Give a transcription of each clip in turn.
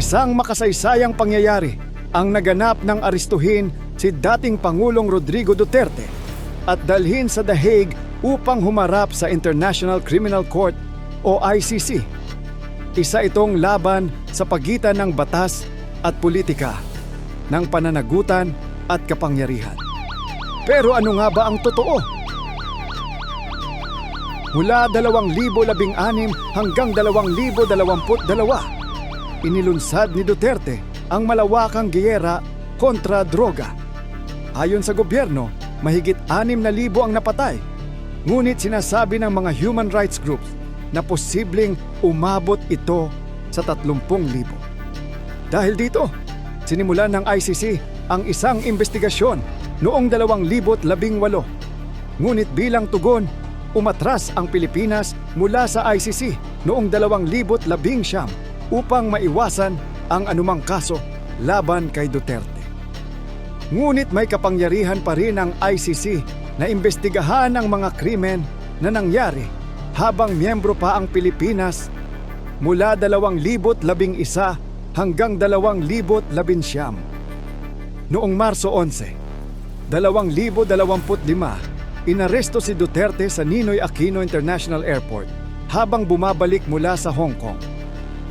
Isang makasaysayang pangyayari ang naganap ng aristuhin si dating Pangulong Rodrigo Duterte at dalhin sa The Hague upang humarap sa International Criminal Court o ICC. Isa itong laban sa pagitan ng batas at politika, ng pananagutan at kapangyarihan. Pero ano nga ba ang totoo? Mula 2016 hanggang 2022, inilunsad ni Duterte ang malawakang giyera kontra droga. Ayon sa gobyerno, mahigit 6,000 ang napatay. Ngunit sinasabi ng mga human rights groups na posibleng umabot ito sa 30,000. Dahil dito, sinimulan ng ICC ang isang investigasyon noong 2018. Ngunit bilang tugon, umatras ang Pilipinas mula sa ICC noong 2019 upang maiwasan ang anumang kaso laban kay Duterte. Ngunit may kapangyarihan pa rin ang ICC na imbestigahan ang mga krimen na nangyari habang miyembro pa ang Pilipinas mula 2011 hanggang 2019. Noong Marso 11, 2025, inaresto si Duterte sa Ninoy Aquino International Airport habang bumabalik mula sa Hong Kong.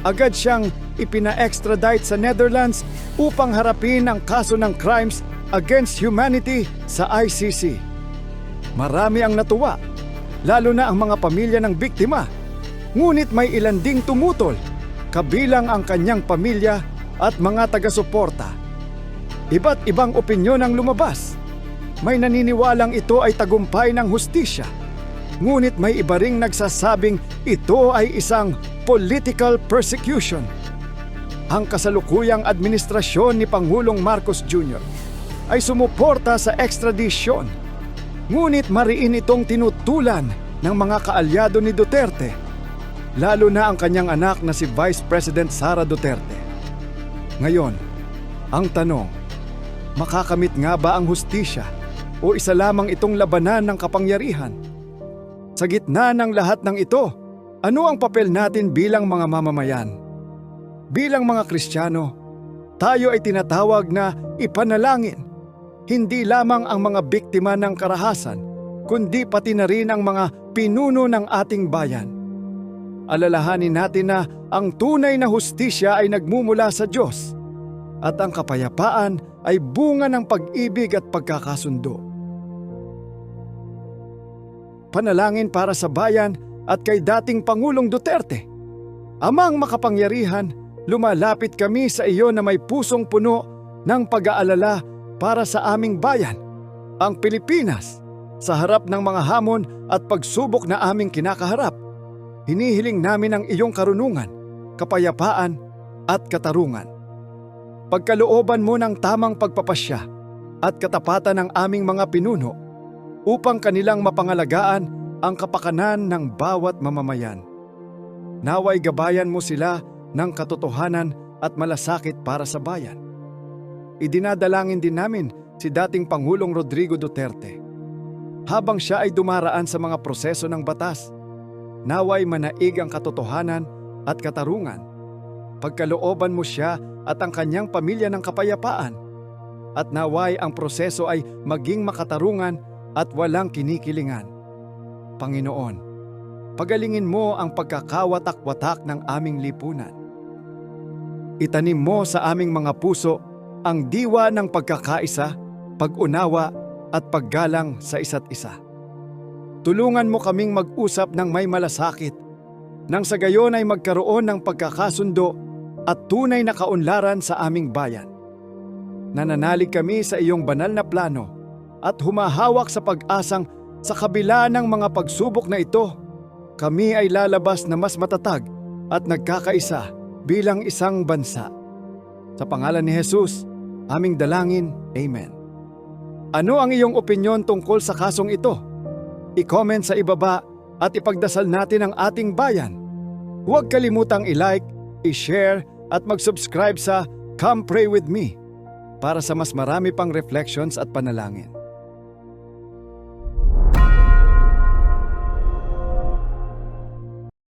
Agad siyang ipina-extradite sa Netherlands upang harapin ang kaso ng crimes against humanity sa ICC. Marami ang natuwa, lalo na ang mga pamilya ng biktima. Ngunit may ilan ding tumutol, kabilang ang kanyang pamilya at mga taga-suporta. Iba't ibang opinyon ang lumabas. May naniniwalang ito ay tagumpay ng hustisya. Ngunit may iba ring nagsasabing ito ay isang political persecution. Ang kasalukuyang administrasyon ni Pangulong Marcos Jr. ay sumuporta sa extradition. Ngunit mariin itong tinutulan ng mga kaalyado ni Duterte, lalo na ang kanyang anak na si Vice President Sara Duterte. Ngayon, ang tanong, makakamit nga ba ang hustisya o isa lamang itong labanan ng kapangyarihan? Sa gitna ng lahat ng ito, ano ang papel natin bilang mga mamamayan? Bilang mga Kristiyano, tayo ay tinatawag na ipanalangin. Hindi lamang ang mga biktima ng karahasan, kundi pati na rin ang mga pinuno ng ating bayan. Alalahanin natin na ang tunay na hustisya ay nagmumula sa Diyos at ang kapayapaan ay bunga ng pag-ibig at pagkakasundo. Panalangin para sa bayan at kay dating Pangulong Duterte. Amang makapangyarihan, lumalapit kami sa iyo na may pusong puno ng pag-aalala para sa aming bayan, ang Pilipinas, sa harap ng mga hamon at pagsubok na aming kinakaharap. Hinihiling namin ang iyong karunungan, kapayapaan at katarungan. Pagkalooban mo ng tamang pagpapasya at katapatan ng aming mga pinuno upang kanilang mapangalagaan ang kapakanan ng bawat mamamayan. Naway gabayan mo sila ng katotohanan at malasakit para sa bayan. Idinadalangin din namin si dating Pangulong Rodrigo Duterte. Habang siya ay dumaraan sa mga proseso ng batas, naway manaig ang katotohanan at katarungan. Pagkalooban mo siya at ang kanyang pamilya ng kapayapaan. At naway ang proseso ay maging makatarungan at walang kinikilingan. Panginoon, pagalingin mo ang pagkakawatak-watak ng aming lipunan. Itanim mo sa aming mga puso ang diwa ng pagkakaisa, pag-unawa at paggalang sa isa't isa. Tulungan mo kaming mag-usap ng may malasakit, nang sa gayon ay magkaroon ng pagkakasundo at tunay na kaunlaran sa aming bayan. Nananalig kami sa iyong banal na plano at humahawak sa pag-asang sa kabila ng mga pagsubok na ito, kami ay lalabas na mas matatag at nagkakaisa bilang isang bansa. Sa pangalan ni Jesus, aming dalangin, Amen. Ano ang iyong opinyon tungkol sa kasong ito? I-comment sa ibaba at ipagdasal natin ang ating bayan. Huwag kalimutang i-like, i-share at mag-subscribe sa Come Pray With Me para sa mas marami pang reflections at panalangin.